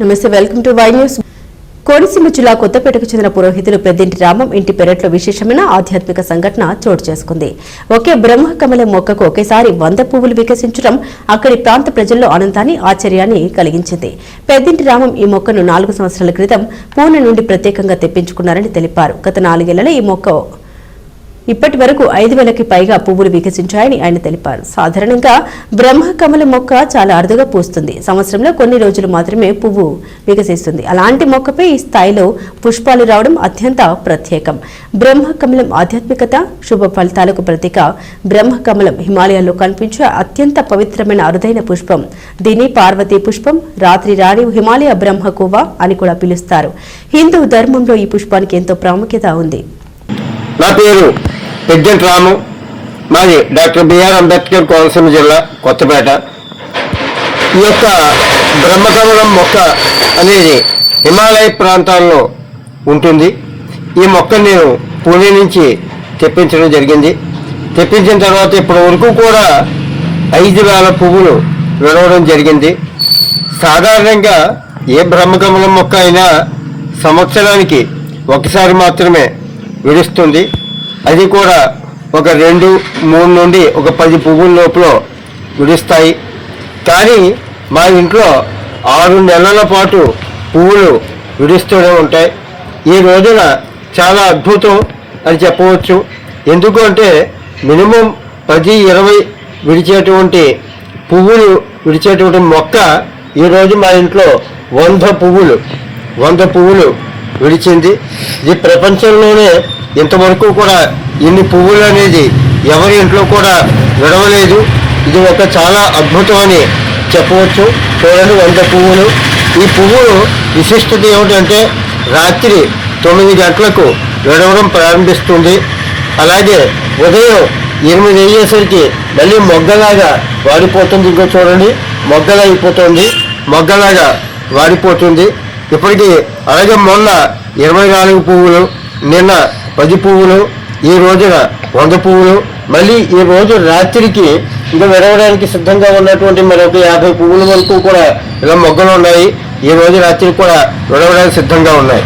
నమస్తే welcome to Y news. Konaseema జిల్లా కొత్తపేటకు చెందిన పురోహితులు పెద్దింటి రామం ఇంటి పెరట్లో విశేషమైన ఆధ్యాత్మిక సంఘటన చోటు చేసుకుంది. ఒకే బ్రహ్మకమల మొక్కకు ఒకేసారి వంద పువ్వులు వికసించడం అక్కడి ప్రాంత ప్రజల్లో ఆనందాన్ని ఆశ్చర్యాన్ని కలిగించింది. పెద్దింటి రామం ఈ మొక్కను నాలుగు సంవత్సరాల క్రితం పూణె నుండి ప్రత్యేకంగా తెప్పించుకున్నారని తెలిపారు. గత నాలుగేళ్ళలో ఈ మొక్క ఇప్పటి వరకు ఐదు వేలకి పైగా పువ్వులు వికసించాయని ఆయన తెలిపారు. సాధారణంగా బ్రహ్మకమల మొక్క చాలా అరుదుగా పూస్తుంది. సంవత్సరంలో కొన్ని రోజులు మాత్రమే పువ్వు వికసిస్తుంది. అలాంటి మొక్కపై ఈ స్థాయిలో పుష్పాలు రావడం అత్యంత ప్రత్యేకం. బ్రహ్మకమలం ఆధ్యాత్మికత శుభ ఫలితాలకు ప్రతీక. బ్రహ్మకమలం హిమాలయాల్లో కనిపించే అత్యంత పవిత్రమైన అరుదైన పుష్పం. దీని పార్వతీ పుష్పం రాత్రి రాణి హిమాలయ బ్రహ్మకువ అని కూడా పిలుస్తారు. హిందూ ధర్మంలో ఈ పుష్పానికి ఎంతో ప్రాముఖ్యత ఉంది. నా పేరు పెద్దంటి రాము మాది డాక్టర్ బిఆర్ అంబేద్కర్ కోనసీమ జిల్లా కొత్తపేట. ఈ యొక్క బ్రహ్మకమలం మొక్క అనేది హిమాలయ ప్రాంతాల్లో ఉంటుంది. ఈ మొక్క నేను పూణే నుంచి తెప్పించడం జరిగింది. తెప్పించిన తర్వాత ఇప్పటి వరకు కూడా ఐదు వేల పువ్వులు విడవడం జరిగింది. సాధారణంగా ఏ బ్రహ్మకమలం మొక్క అయినా సంవత్సరానికి ఒకసారి మాత్రమే విడుస్తుంది. అది కూడా ఒక రెండు మూడు నుండి ఒక పది పువ్వుల లోపల విడుస్తాయి కానీ మా ఇంట్లో ఆరు నెలల పాటు పువ్వులు విడుస్తూనే ఉంటాయి. ఈ రోజున చాలా అద్భుతం అని చెప్పవచ్చు. ఎందుకు అంటే మినిమం పది ఇరవై విడిచేటువంటి పువ్వులు విడిచేటువంటి మొక్క ఈరోజు మా ఇంట్లో వంద పువ్వులు వంద పువ్వులు విడిచింది. ఇది ప్రపంచంలోనే ఇంతవరకు కూడా ఇన్ని పువ్వులు అనేది ఎవరి ఇంట్లో కూడా విడవలేదు. ఇది ఒక చాలా అద్భుతం అని చెప్పవచ్చు. చూడండి వంద పువ్వులు. ఈ పువ్వులు విశిష్టత ఏమిటంటే రాత్రి తొమ్మిది గంటలకు విడవడం ప్రారంభిస్తుంది. అలాగే ఉదయం ఎనిమిది అయ్యేసరికి మళ్ళీ మొగ్గలాగా వాడిపోతుంది. ఇంకో చూడండి మొగ్గలా అయిపోతుంది మొగ్గలాగా వాడిపోతుంది. ఇప్పటికీ అలాగే మొన్న ఇరవై నాలుగు పువ్వులు నిన్న పది పువ్వులు ఈ రోజున వంద పువ్వులు మళ్ళీ ఈ రోజు రాత్రికి ఇంకా విడవడానికి సిద్ధంగా ఉన్నటువంటి మరొక యాభై పువ్వుల వరకు కూడా ఇలా మొగ్గలు ఉన్నాయి. ఈ రోజు రాత్రికి కూడా విడవడానికి సిద్ధంగా ఉన్నాయి.